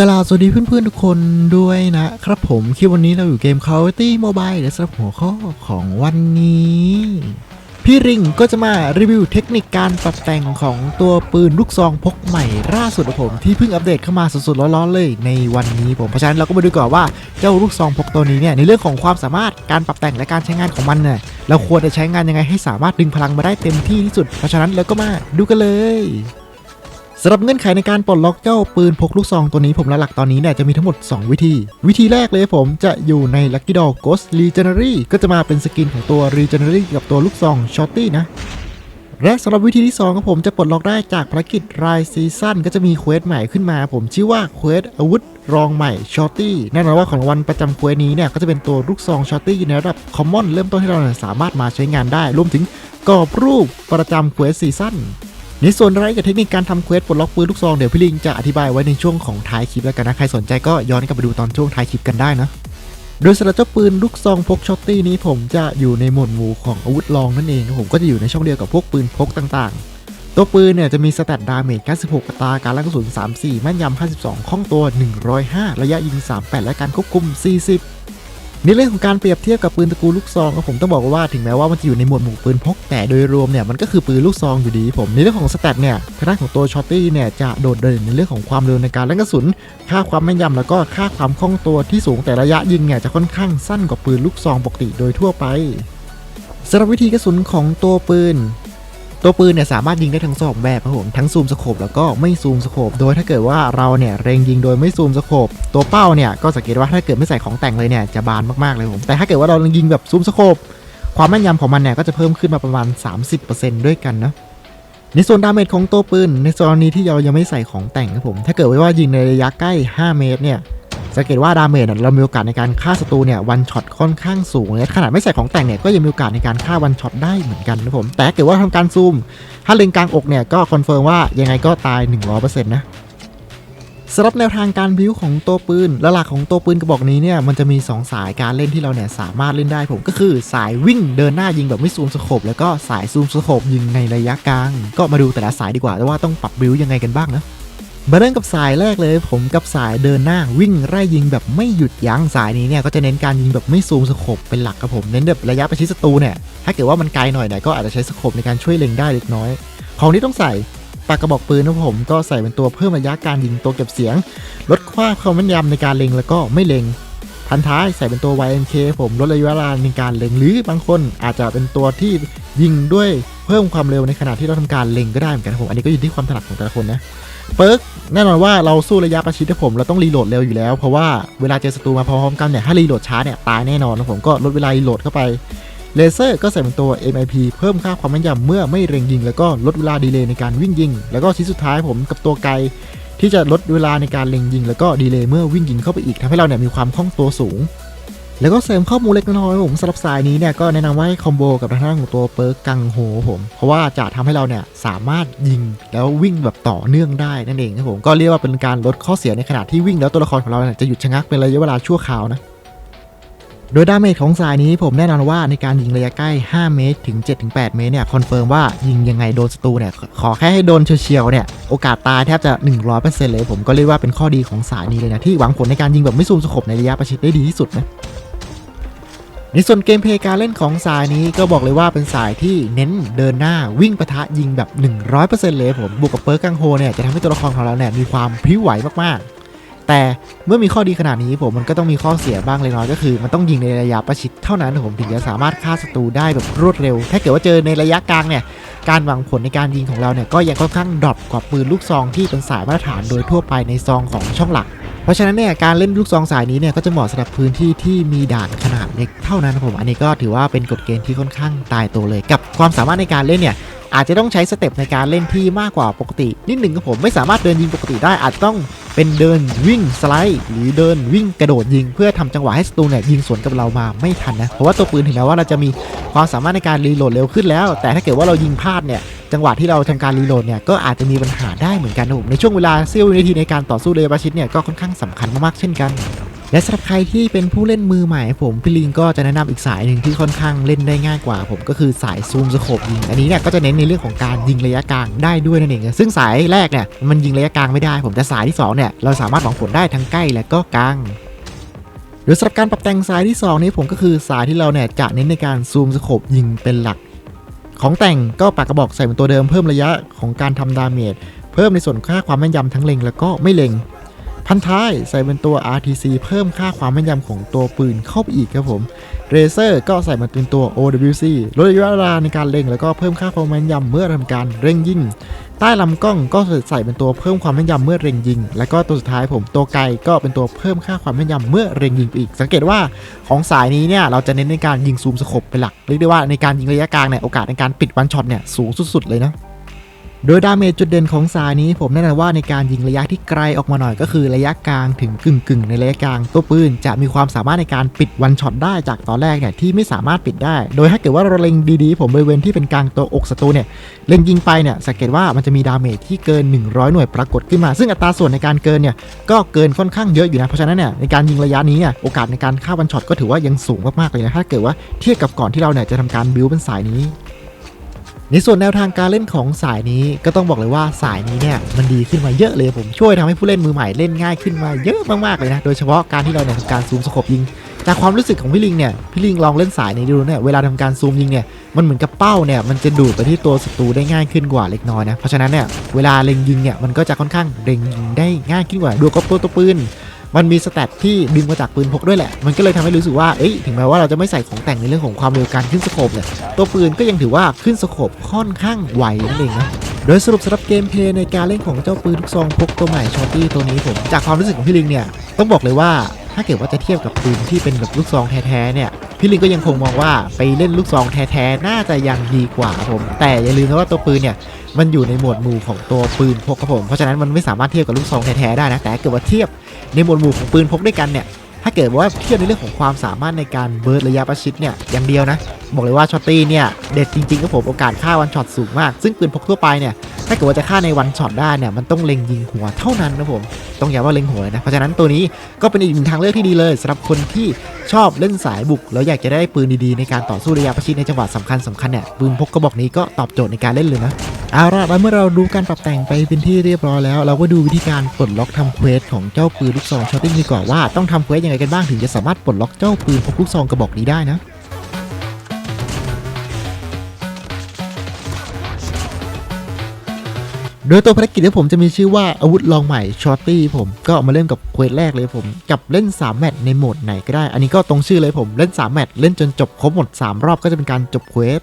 กราสวัสดีเพื่อนๆทุกคนด้วยนะครับผมคลิปวันนี้เราอยู่เกม Call of Duty Mobile และสำหรับหัวข้อของวันนี้ พี่ริงก็จะมารีวิวเทคนิคการปรับแต่งของตัวปืนลูกซองพกใหม่ล่าสุดของผมที่เพิ่งอัปเดตเข้ามาสดๆร้อนๆเลยในวันนี้ผมเพราะฉะนั้นเราก็มาดูก่อนว่าเจ้าลูกซองพกตัวนี้เนี่ยในเรื่องของความสามารถการปรับแต่งและการใช้งานของมันเนี่ยเราควรจะใช้งานยังไงให้สามารถดึงพลังมาได้เต็มที่ที่สุดเพราะฉะนั้นเราก็มาดูกันเลย สำหรับเงื่อนไขในการปลดล็อกเจ้าปืนพกลูกซองตัวนี้ผมละหลักตอนนี้เนี่ยจะมีทั้งหมด 2 วิธี วิธีแรกเลยผมจะอยู่ใน Lucky Doll Ghost Legendary ก็จะมาเป็นสกินของตัว Legendary กับตัวลูกซอง Shorty นะและสำหรับวิธีที่2ของผมจะปลดล็อกได้จากภารกิจรายซีซั่นก็จะมีเควสใหม่ขึ้นมา ผมชื่อว่าเควสอาวุธรองใหม่ Shorty แน่นอนว่าของรางวันประจำเควสนี้เนี่ยก็จะเป็นตัวลูกซอง Shorty ในระดับ Common เริ่มต้นที่เราสามารถมาใช้งานได้รวมถึงกรอบรูปประจำเควสซีซั่น ในส่วนรายละเอียดเทคนิคการทำเควสปลดล็อกปืนลูกซองเดี๋ยวพี่ลิงจะอธิบายไว้ในช่วงของท้ายคลิปแล้วกันนะ ใครสนใจก็ย้อนกลับไปดูตอนช่วงท้ายคลิปกันได้นะ โดยสำหรับเจ้าปืนลูกซองพกช็อตตี้นี้ผมจะอยู่ในหมวดหมู่ของอาวุธรองนั่นเองผมก็จะอยู่ในช่องเดียวกับพวกปืนพกต่างๆ ตัวปืนเนี่ยจะมีสแตทดาเมจ96อัตราการลั่นกระสุน34แม่นยำ52คล่องตัว 105 ระยะยิง 38 และการควบคุม 40 ในเรื่องของการเปรียบเทียบกับปืนตระกูลลูกซองผมต้องบอกว่าถึงแม้ว่ามันจะอยู่ในหมวดหมู่ปืนพกแต่โดยรวมเนี่ยมันก็คือปืนลูกซองอยู่ดีผมในเรื่องของสแตทเนี่ยทางด้านของตัวช็อตตี้เนี่ยจะโดดเด่นในเรื่องของความเร็วในการลั่นกระสุน ค่าความแม่นยำแล้วก็ค่าความคล่องตัวที่สูงแต่ระยะยิงเนี่ยจะค่อนข้างสั้นกว่าปืนลูกซองปกติโดยทั่วไปสำหรับวิธีกระสุนของตัวปืน ตัวปืนเนี่ยสามารถยิงได้ทั้งสองแบบครับผมทั้งซูมสโคปแล้วก็ไม่ซูมสโคปโดยถ้าเกิดว่าเราเนี่ยเร็งยิงโดยไม่ซูมสโคปตัวเป้าเนี่ยก็สังเกตว่าถ้าเกิดไม่ใส่ของแต่งเลยเนี่ยจะบานมากๆเลยผมแต่ถ้าเกิดว่าเรายิงแบบซูมสโคปความแม่นยำของมันเนี่ยก็จะเพิ่มขึ้นมาประมาณ 30%ด้วยกันนะในส่วนดาเมจของตัวปืนในกรณีที่เรายังไม่ใส่ของแต่งครับผมถ้าเกิดว่ายิงในระยะใกล้ 5 เมตรเนี่ย สังเกตว่าดาเมจเนี่ยเรามีโอกาสในการฆ่าศัตรูเนี่ยวันช็อตค่อนข้างสูงเลยขนาดไม่ใส่ของแต่งเนี่ยก็ยังมีโอกาสในการฆ่าวันช็อตได้เหมือนกันนะผม แต่ถ้าเกิดว่าทำการซูม ถ้าเล็งกลางอกเนี่ยก็คอนเฟิร์มว่ายังไงก็ตาย 100%นะสำหรับแนวทางการบิวของตัวปืนและหลักของตัวปืนกระบอกนี้เนี่ยมันจะมี 2 สายการเล่นที่เราเนี่ยสามารถเล่นได้ผมก็คือสายวิ่งเดินหน้ายิงแบบไม่ซูมสโคปแล้วก็สายซูมสโคปยิงในระยะกลาง ก็มาดูแต่ละสายดีกว่าว่าต้องปรับบิวยังไงกันบ้างนะ มาเริ่มกับสายแรกเลย ผมกับสายเดินหน้าวิ่งไล่ยิงแบบไม่หยุดยั้งสายนี้เนี่ยก็จะเน้นการยิงแบบไม่ซูมสโคปเป็นหลักครับผมเน้นแบบระยะประชิดศัตรูเนี่ยถ้าเกิดว่ามันไกลหน่อยเนี่ยก็อาจจะใช้สโคปในการช่วยเล็งได้เล็กน้อย ของที่ต้องใส่ปากกระบอกปืนนะผมก็ใส่เป็นตัวเพิ่มระยะการยิงตัวเก็บเสียง ลดความความแม่นยำในการเล็งแล้วก็ไม่เล็งพันท้ายใส่เป็นตัว YMK ผมลดระยะเวลาในการเล็งหรือบางคนอาจจะเป็นตัวที่ยิงด้วยเพิ่มความเร็วในขณะที่เราทำการเล็งก็ได้เหมือนกันครับผมอันนี้ก็อยู่ที่ความถนัดของแต่ละคนนะเปิร์ก แน่นอนว่าเราสู้ระยะประชิดนะผมเราต้องรีโหลดเร็วอยู่แล้ว เพราะว่าเวลาเจอศัตรูมาพร้อมกันเนี่ยถ้ารีโหลดช้าเนี่ยตายแน่นอนนะผมก็ลดเวลารีโหลดเข้าไปเลเซอร์ก็ใส่เป็นตัว MIP เพิ่มค่าความแม่นยำเมื่อไม่เร็งยิง แล้วก็ลดเวลาดีเลย์ในการวิ่งยิง แล้วก็ชิ้นสุดท้ายผมกับตัวไกล ที่จะลดเวลาในการเล็งยิง แล้วก็ดีเลย์เมื่อวิ่งยิงเข้าไปอีกทำให้เราเนี่ยมีความคล่องตัวสูง แล้วก็เสริมข้อมูลเล็กน้อยผมสำหรับสายนี้เนี่ยก็แนะนำว่าให้คอมโบกับทางด้านของตัวเปิร์กกังโฮผม เพราะว่าจะทำให้เราเนี่ยสามารถยิงแล้ววิ่งแบบต่อเนื่องได้นั่นเองครับผมก็เรียกว่าเป็นการลดข้อเสียในขณะที่วิ่งแล้วตัวละครของเราเนี่ยจะหยุดชะงักเป็นระยะเวลาชั่วคราวนะโดยดาเมจของสายนี้ผมแน่นอนว่าในการยิงระยะใกล้ 5 เมตรถึง 7-8 เมตรเนี่ยคอนเฟิร์มว่ายิงยังไงโดนศัตรูเนี่ยขอแค่ให้โดนเฉียวๆเนี่ยโอกาสตายแทบจะ 100%เลยผมก็เรียกว่าเป็นข้อดีของสายนี้เลยนะที่หวังผลในการยิงแบบไม่ซูมสโคปในระยะประชิดได้ดีที่สุดนะ ในส่วนเกมเพลย์การเล่นของสายนี้ก็บอกเลยว่าเป็นสายที่เน้นเดินหน้าวิ่งปะทะยิงแบบ 100%เลยผมบวกกับเปิร์กกังโฮเนี่ยจะทำให้ตัวละครของเราเนี่ยมีความพริ้วไหวมากๆ แต่เมื่อมีข้อดีขนาดนี้ผมมันก็ต้องมีข้อเสียบ้างเล็กน้อยก็คือ มันต้องยิงในระยะประชิดเท่านั้นผมถึงจะสามารถฆ่าศัตรูได้แบบรวดเร็ว ถ้าเกิดว่าเจอในระยะกลางเนี่ยการหวังผลในการยิงของเราเนี่ยก็ยังค่อนข้างดรอปกว่าปืนลูกซองที่เป็นสายมาตรฐานโดยทั่วไปในซองของช่องหลัก เพราะฉะนั้นเนี่ยการเล่นลูกซองสายนี้เนี่ยก็จะเหมาะสำหรับพื้นที่ที่มีด่านขนาดเล็กเท่านั้นครับผมอันนี้ก็ถือว่าเป็นกฎเกณฑ์ที่ค่อนข้างตายตัวเลย กับความสามารถในการเล่นเนี่ย อาจจะต้องใช้สเต็ปในการเล่นที่มากกว่าปกติ นิดหนึ่งครับผมไม่สามารถเดินยิงปกติได้อาจต้องเป็นเดินวิ่งสไลด์ หรือเดินวิ่งกระโดดยิง เพื่อทำจังหวะให้ศัตรูเนี่ยยิงสวนกับเรามาไม่ทันนะเพราะว่าตัวปืนถึงแม้ว่าเราจะมีความสามารถในการรีโหลดเร็วขึ้นแล้ว แต่ถ้าเกิดว่าเรายิงพลาดเนี่ยจังหวะที่เราทำการรีโหลดเนี่ยก็อาจจะมีปัญหาได้เหมือนกันนะผมในช่วงเวลาเสี้ยววินาทีในการต่อสู้ระยะประชิดเนี่ยก็ค่อนข้างสำคัญมากๆเช่นกัน และสำหรับใครที่เป็นผู้เล่นมือใหม่ ผมพี่ลิงก็จะแนะนำอีกสายหนึ่งที่ค่อนข้างเล่นได้ง่ายกว่า ผมก็คือสายซูมสโคปยิง อันนี้เนี่ยก็จะเน้นในเรื่องของการยิงระยะกลางได้ด้วยนั่นเองซึ่งสายแรกเนี่ยมันยิงระยะกลางไม่ได้ ผมแต่สายที่สองเนี่ยเราสามารถหวังผลได้ทั้งใกล้และก็กลางโดยสำหรับการปรับแต่งสายที่ 2 นี้ผมก็คือสายที่เราเนี่ยจะเน้นในการซูมสโคปยิงเป็นหลัก ของแต่งก็ปากกระบอกใส่เป็นตัวเดิมเพิ่มระยะของการทำดาเมจเพิ่มในส่วนค่าความแม่นยำทั้งเล็งแล้วก็ไม่เล็ง พันท้ายใส่เป็นตัว RTC เพิ่มค่าความแม่นยำของตัวปืนเข้าไปอีกครับผมเรเซอร์ก็ใส่มาเป็นตัว OWC ลดระยะเวลาในการเล็งแล้วก็เพิ่มค่าความแม่นยำเมื่อทำการเร่งยิงใต้ลำกล้องก็ใส่เป็นตัวเพิ่มความแม่นยำเมื่อเร็งยิง แล้วก็ตัวสุดท้ายผมตัวไกลก็เป็นตัวเพิ่มค่าความแม่นยำเมื่อเร็งยิงไปอีก สังเกตว่าของสายนี้เนี่ยเราจะเน้นในการยิงซูมสโคปเป็นหลักเรียกได้ว่าในการยิงระยะกลางเนี่ยโอกาสในการปิดวันช็อตเนี่ยสูงสุดๆเลยนะ โดยดาเมจจุดเด่นของสายนี้ผมแนะนำว่าในการยิงระยะที่ไกลออกมาหน่อยก็คือระยะกลางถึงกึ่งกึ่งๆในระยะกลางตัวปืนจะมีความสามารถในการปิดวันช็อตได้จากตอนแรกเนี่ยที่ไม่สามารถปิดได้ โดยถ้าเกิดว่าเราเล็งดีๆ ผมบริเวณที่เป็นกลางตัวอกศัตรูเนี่ยเล็งยิงไปเนี่ยสังเกตว่ามันจะมีดาเมจที่เกิน 100 หน่วยปรากฏขึ้นมา ซึ่งอัตราส่วนในการเกินเนี่ยก็เกินค่อนข้างเยอะอยู่นะเพราะฉะนั้นเนี่ยในการยิงระยะนี้เนี่ยโอกาสในการฆ่าวันช็อตก็ถือว่ายังสูงมากๆเลยนะถ้าเกิดว่าเทียบกับก่อนที่เราเนี่ยจะทำการบิวเป็นสายนี้ ในส่วนแนวทางการเล่นของสายนี้ก็ต้องบอกเลยว่าสายนี้เนี่ยมันดีขึ้นมาเยอะเลยผมช่วยทำให้ผู้เล่นมือใหม่เล่นง่ายขึ้นมาเยอะมากๆเลยนะโดยเฉพาะการที่เราเนี่ยทำการซูมสโคปยิงจากความรู้สึกของพี่ลิงเนี่ยพี่ลิงลองเล่นสายนี้ดูเนี่ยเวลาทำการซูมยิงเนี่ยมันเหมือนกับเป้าเนี่ยมันจะดูดไปที่ตัวศัตรูได้ง่ายขึ้นกว่าเล็กน้อยนะเพราะฉะนั้นเนี่ยเวลาเล็งยิงเนี่ยมันก็จะค่อนข้างเล็งยิงได้ง่ายขึ้นกว่าดูกับตัวตัวปืน มันมีสแตทที่ดึงมาจากปืนพกด้วยแหละ มันก็เลยทำให้รู้สึกว่าเอ้ยถึงแม้ว่าเราจะไม่ใส่ของแต่งในเรื่องของความเร็วการขึ้นสโคปเนี่ยตัวปืนก็ยังถือว่าขึ้นสโคปค่อนข้างไวนั่นเองนะโดยสรุปสำหรับเกมเพลย์ในการเล่นของเจ้าปืนทุกซองพกตัวใหม่ชอตตี้ตัวนี้ผม จากความรู้สึกของพี่ลิงเนี่ย ต้องบอกเลยว่าถ้าเกิดว่าจะเทียบกับปืนที่เป็นแบบลูกซองแท้ๆเนี่ย พี่ลิงก็ยังคงมองว่าไปเล่นลูกซองแท้ๆน่าจะยังดีกว่าผม แต่อย่าลืมนะว่าตัวปืนเนี่ยมันอยู่ในหมวดหมู่ของตัวปืนพกครับผม เพราะฉะนั้นมันไม่สามารถเทียบกับลูกซองแท้ๆได้นะ แต่เกิดว่าเทียบในหมวดหมู่ของปืนพกด้วยกันเนี่ย ถ้าเกิดว่าเทียบในเรื่องของความสามารถในการเบิร์ดระยะประชิดเนี่ยอย่างเดียวนะ บอกเลยว่าช็อตตี้เนี่ยเด็ดจริงๆครับผม โอกาสฆ่าวันช็อตสูงมาก ซึ่งปืนพกทั่วไปเนี่ย ถ้าเกิดว่าจะฆ่าในวันช็อตได้เนี่ยมันต้องเล็งยิงหัวเท่านั้นนะผมต้องอย้ำว่าเล็งหัวนะเพราะฉะนั้นตัวนี้ก็เป็นอีกหนึ่งทางเลือกที่ดีเลยสำหรับคนที่ชอบเล่นสายบุก แล้วอยากจะได้ปืนดีๆในการต่อสู้ระยะประชิดในจังหวะสำคัญสำคัญเนี่ยปืนพกกระบอกนี้ก็ตอบโจทย์ในการเล่นเลยนะเอาละแล้วเมื่อเราดูการปรับแต่งไปเป็นที่เรียบร้อยแล้ว เราก็ดูวิธีการปลดล็อกทำเควสของเจ้าปืนลูกซองช็อตติ้งดีกว่าว่าต้องทำเควสยังไงกันบ้างถึงจะสามารถปลดล็อกเจ้าปืนพกลูกซองกระบอกนี้ได้นะ โดยตัวภารกิจที่ผมจะมีชื่อว่าอาวุธลองใหม่ชอตตี้ผมก็มาเริ่มกับเควสแรกเลยผม กับเล่น 3 แมตช์ในโหมดไหนก็ได้ อันนี้ก็ตรงชื่อเลยผมเล่น 3 แมตช์เล่นจนจบครบหมด 3 รอบก็จะเป็นการจบเควส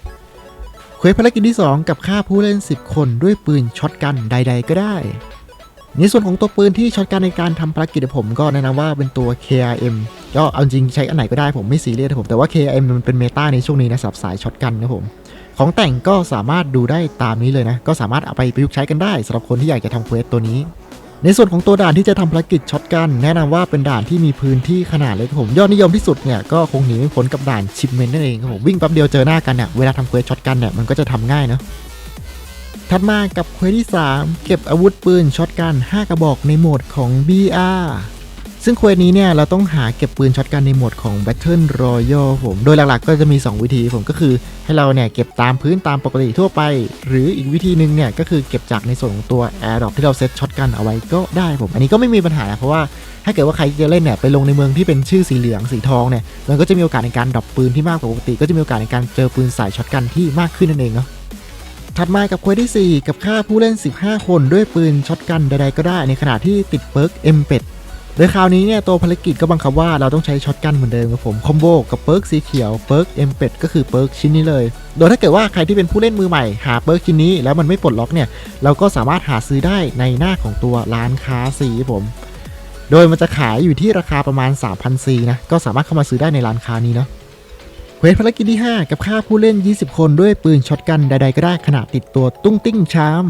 เควสภารกิจที่ 2 กับฆ่าผู้เล่น 10 คนด้วยปืนช็อตกันใด ๆ ก็ได้ ในส่วนของตัวปืนที่ช็อตกันในการทำภารกิจของผมก็แนะนำว่าเป็นตัว KRM ก็เอาจริงใช้อันไหนก็ได้ผมไม่ซีเรียสผมแต่ว่า KRM มันเป็นเมตาในช่วงนี้นะสำหรับสายช็อตกันนะผม ของแต่งก็สามารถดูได้ตามนี้เลยนะ ก็สามารถเอาไปประยุกต์ใช้กันได้สำหรับคนที่อยากจะทำเควสตัวนี้ ในส่วนของตัวด่านที่จะทำภารกิจช็อตกัน แนะนำว่าเป็นด่านที่มีพื้นที่ขนาดเล็กผมยอดนิยมที่สุดเนี่ยก็คงหนีไม่พ้นกับด่านชิปเมนนั่นเองครับผมวิ่งแป๊บเดียวเจอหน้ากันเนี่ยเวลาทำเควสช็อตกันเนี่ยมันก็จะทำง่ายเนาะถัดมากับเควสที่ 3 เก็บอาวุธปืนช็อตกัน 5 กระบอกในโหมดของ BR ซึ่งเควสนี้เนี่ยเราต้องหาเก็บปืนช็อตกันในโหมดของ Battle Royale ผม โดยหลักๆก็จะมี 2 วิธีผมก็คือให้เราเนี่ยเก็บตามพื้นตามปกติทั่วไป หรืออีกวิธีหนึ่งเนี่ยก็คือเก็บจากในส่วนของตัว Air Drop ที่เราเซตช็อตกันเอาไว้ก็ได้ผม อันนี้ก็ไม่มีปัญหานะเพราะว่าถ้าเกิดว่าใครจะเล่นเนี่ยไปลงในเมืองที่เป็นชื่อสีเหลืองสีทองเนี่ยมันก็จะมีโอกาสในการดรอปปืนที่มากกว่าปกติ ก็จะมีโอกาสในการเจอปืนสายช็อตกันที่มากขึ้นนั่นเองเนาะถัดมากับเควสที่ 4 กับฆ่าผู้เล่น 15 คนด้วยปืนช็อตกันใดๆก็ได้ในขณะที่ติดเปิร์กเอ็มเป็ด โดยคราวนี้เนี่ยตัวภารกิจก็บังคับว่าเราต้องใช้ช็อตกันเหมือนเดิมครับผมคอมโบกับเปิร์กสีเขียวเปิร์กเอ็มเป็ดก็คือเปิร์กชิ้นนี้เลย โดยถ้าเกิดว่าใครที่เป็นผู้เล่นมือใหม่หาเปิร์กชิ้นนี้แล้วมันไม่ปลดล็อกเนี่ยเราก็สามารถหาซื้อได้ในหน้าของตัวร้านค้าสีผมโดยมันจะขายอยู่ที่ราคาประมาณ 3,000ซีนะก็สามารถเข้ามาซื้อได้ในร้านค้านี้เนาะเควสภารกิจที่ 5 กับฆ่าผู้เล่น 20 คนด้วยปืนช็อตกันใดๆก็ได้ขณะติดตัวตุ้งติ้งชาม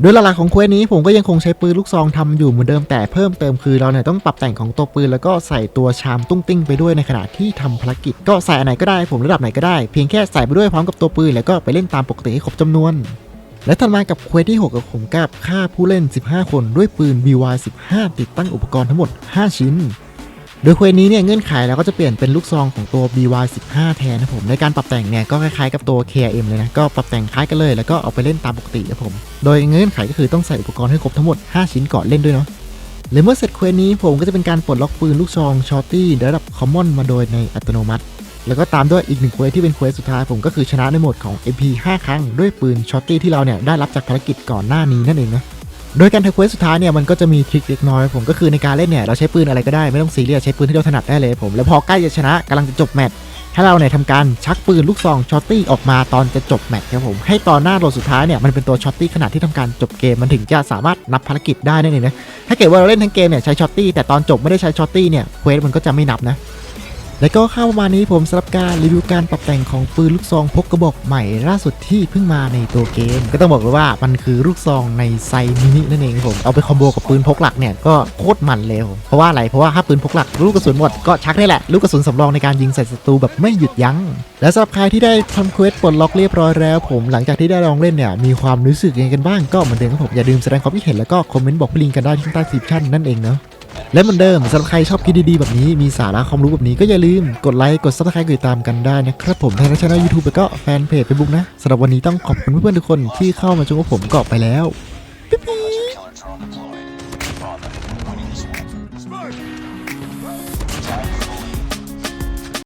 โดยหลักๆของเควสนี้ผมก็ยังคงใช้ปืนลูกซองทำอยู่เหมือนเดิมแต่เพิ่มเติมคือเราเนี่ยต้องปรับแต่งของตัวปืนแล้วก็ใส่ตัวชามตุ้งติ้งไปด้วยในขณะที่ทำภารกิจ ก็ใส่อันไหนก็ได้ผมระดับไหนก็ได้เพียงแค่ใส่ไปด้วยพร้อมกับตัวปืนแล้วก็ไปเล่นตามปกติให้ครบจำนวนและถัดมากับเควสที่ 6 กับผมกับฆ่าผู้เล่น 15 คนด้วยปืน BY15 ติดตั้งอุปกรณ์ทั้งหมด 5 ชิ้น โดยเควสนี้เนี่ยเงื่อนไขเราก็จะเปลี่ยนเป็นลูกซองของตัว BY15 แทนนะผมในการปรับแต่งเนี่ยก็คล้ายๆกับตัว KRM เลยนะก็ปรับแต่งคล้ายกันเลยแล้วก็เอาไปเล่นตามปกตินะผมโดยเงื่อนไขก็คือต้องใส่อุปกรณ์ให้ครบทั้งหมด 5 ชิ้นก่อนเล่นด้วยเนาะและเมื่อเสร็จเควสนี้ผมก็จะเป็นการปลดล็อกปืนลูกซองชอตตี้ระดับคอมมอนมาโดยในอัตโนมัติ แล้วก็ตามด้วยอีกหนึ่งเควสที่เป็นเควสสุดท้ายผมก็คือชนะในโหมดของ MP 5 ครั้งด้วยปืนชอตตี้ที่เราเนี่ยได้รับจากภารกิจก่อนหน้านี้นั่นเองนะ โดยการทำเควสสุดท้ายเนี่ยมันก็จะมีทริคเล็กน้อยผมก็คือในการเล่นเนี่ยเราใช้ปืนอะไรก็ได้ไม่ต้องซีเรียสใช้ปืนที่เราถนัดได้เลยผมแล้วพอใกล้จะชนะกำลังจะจบแมตช์ถ้าเราเนี่ยทำการชักปืนลูกซองช็อตตี้ออกมาตอนจะจบแมตช์ครับผมให้ตอนหน้าโหลดสุดท้ายเนี่ยมันเป็นตัวช็อตตี้ขนาดที่ทำการจบเกมมันถึงจะสามารถนับภารกิจได้นั่นเองนะถ้าเกิดว่าเราเล่นทั้งเกมเนี่ยใช้ช็อตตี้แต่ตอนจบไม่ได้ใช้ช็อตตี้เนี่ยเควสมันก็จะไม่นับนะ และก็ข้าวประมาณนี้ผมสำหรับการรีวิวการปรับแต่งของปืนลูกซองพกกระบอกใหม่ล่าสุดที่เพิ่งมาในตัวเกม ก็ต้องบอกเลยว่ามันคือลูกซองในไซมินินั่นเองผมเอาไปคอมโบกับปืนพกหลักเนี่ยก็โคตรมันเลยครับผมเพราะว่าอะไรเพราะว่าถ้าปืนพกหลักลูกกระสุนหมดก็ชักได้แหละลูกกระสุนสำรองในการยิงใส่ศัตรูแบบไม่หยุดยั้งและสำหรับใครที่ได้ทำเควสปลดล็อกเรียบร้อยแล้ว ผมหลังจากที่ได้ลองเล่นเนี่ยมีความรู้สึกยังไงกันบ้างก็เหมือนเดิมครับผมอย่าลืมแสดงความคิดเห็นแล้วก็คอมเมนต์บอกพี่ลิงกันได้ที่ใต้คลิปชั่นนั่นเองเนาะ และเหมือนเดิมสำหรับใครชอบคลิปดีๆแบบนี้มีสาระความรู้แบบนี้ก็อย่าลืมกดไลค์กดซับสไครต์กดติดตามกันได้นะครับผมทางช่องยูทูบแล้วก็แฟนเพจเฟซบุ๊กนะสำหรับวันนี้ต้องขอบคุณเพื่อนๆทุกคนที่เข้ามาชมกับผมก็ไปแล้วปิ๊บ